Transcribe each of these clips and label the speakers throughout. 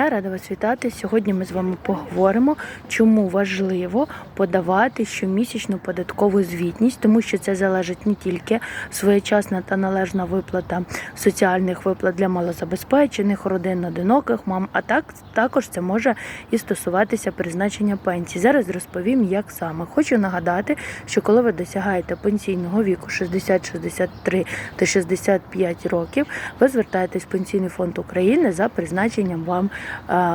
Speaker 1: Я рада вас вітати. Сьогодні ми з вами поговоримо, чому важливо подавати щомісячну податкову звітність, тому що це залежить не тільки своєчасна та належна виплата соціальних виплат для малозабезпечених, родин одиноких мам, а так також це може і стосуватися призначення пенсії. Зараз розповім, як саме. Хочу нагадати, що коли ви досягаєте пенсійного віку 60, 63 та 65 років, ви звертаєтесь в пенсійний фонд України за призначенням вам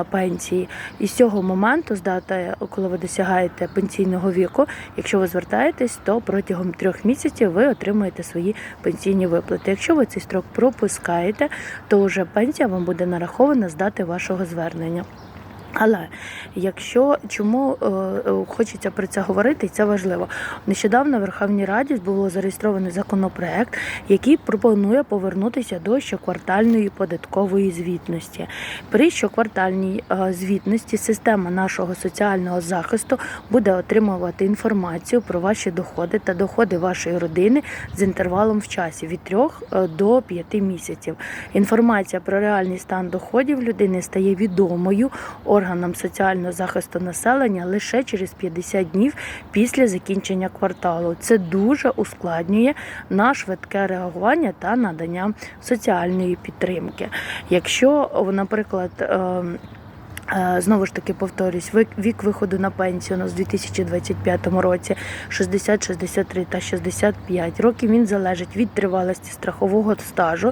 Speaker 1: пенсії. І з цього моменту, з дати, коли ви досягаєте пенсійного віку, якщо ви звертаєтесь, то протягом трьох місяців ви отримуєте свої пенсійні виплати. Якщо ви цей строк пропускаєте, то вже пенсія вам буде нарахована з дати вашого звернення. Але якщо чому е, е, хочеться про це говорити, і це важливо. Нещодавно в Верховній Раді було зареєстрований законопроект, який пропонує повернутися до щоквартальної податкової звітності. При щоквартальній е, звітності система нашого соціального захисту буде отримувати інформацію про ваші доходи та доходи вашої родини з інтервалом в часі від 3 до 5 місяців. Інформація про реальний стан доходів людини стає відомою органам соціального захисту населення лише через 50 днів після закінчення кварталу. Це дуже ускладнює на швидке реагування та надання соціальної підтримки. Якщо, наприклад, ем, Знову ж таки повторюсь, вік, виходу на пенсію у нас у 2025 році 60, 63 та 65 років. Він залежить від тривалості страхового стажу.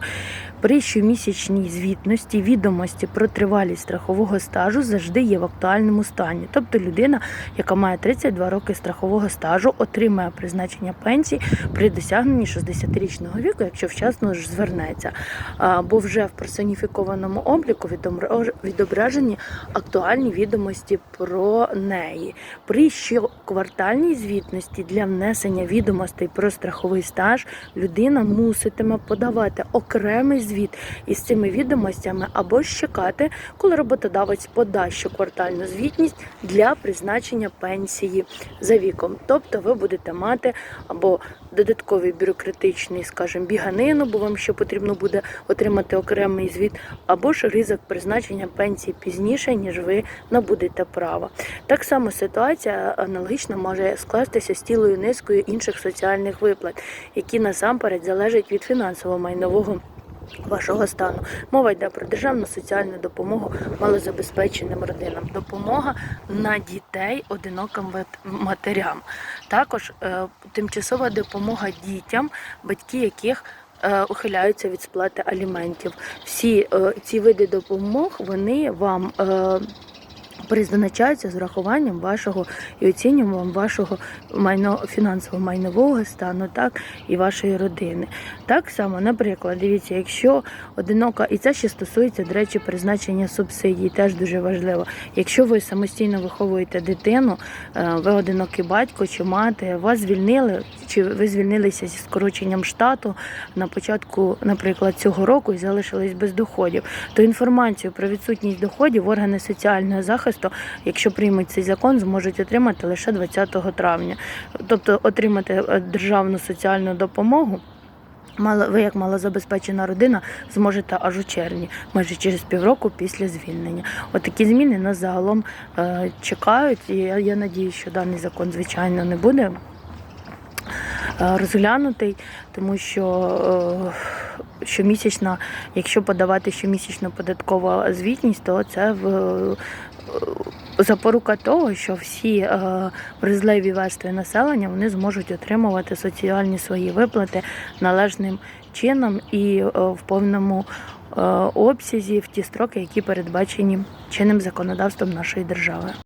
Speaker 1: При щомісячній звітності відомості про тривалість страхового стажу завжди є в актуальному стані. Тобто людина, яка має 32 роки страхового стажу, отримає призначення пенсії при досягненні 60-річного віку, якщо вчасно ж звернеться. Бо вже в персоніфікованому обліку відображ- відображені актуальні відомості про неї. При щоквартальній звітності для внесення відомостей про страховий стаж людина муситиме подавати окремий звіт із цими відомостями або чекати, коли роботодавець подасть щоквартальну звітність для призначення пенсії за віком. Тобто ви будете мати або додатковий бюрократичний, скажімо, біганину, бо вам ще потрібно буде отримати окремий звіт, або ж ризик призначення пенсії пізніше, ніж ви набудете права. Так само ситуація аналогічно може скластися з цілою низкою інших соціальних виплат, які насамперед залежать від фінансово-майнового. Вашого стану мова йде про державну соціальну допомогу малозабезпеченим родинам, допомога на дітей одиноким матерям. Також е, тимчасова допомога дітям, батьки яких ухиляються від сплати аліментів. Всі е, ці види допомог вони вам. Е, Призначаються з урахуванням вашого і оцінюванням вашого майно фінансово майнового стану, так і вашої родини. Так само, наприклад, дивіться, якщо одинока, і це ще стосується, до речі, призначення субсидій, теж дуже важливо. Якщо ви самостійно виховуєте дитину, е, ви одинокий батько чи мати, вас звільнили, чи ви звільнилися зі скороченням штату на початку, наприклад, цього року і залишились без доходів, то інформацію про відсутність доходів органи соціального захисту, якщо приймуть цей закон, зможуть отримати лише 20 травня. Тобто отримати е, державну соціальну допомогу. Мало ви, як малозабезпечена родина, зможете аж у червні, майже через півроку після звільнення. От зміни нас загалом е, чекають, і я, я надію, що даний закон, звичайно, не буде розглянутий, тому що е, щомісячна, якщо подавати щомісячну податкову звітність, то це в е, запорука того, що всі е, вразливі верстви населення вони зможуть отримувати соціальні свої виплати належним чином і е, в повному е, обсязі в ті строки, які передбачені чинним законодавством нашої держави.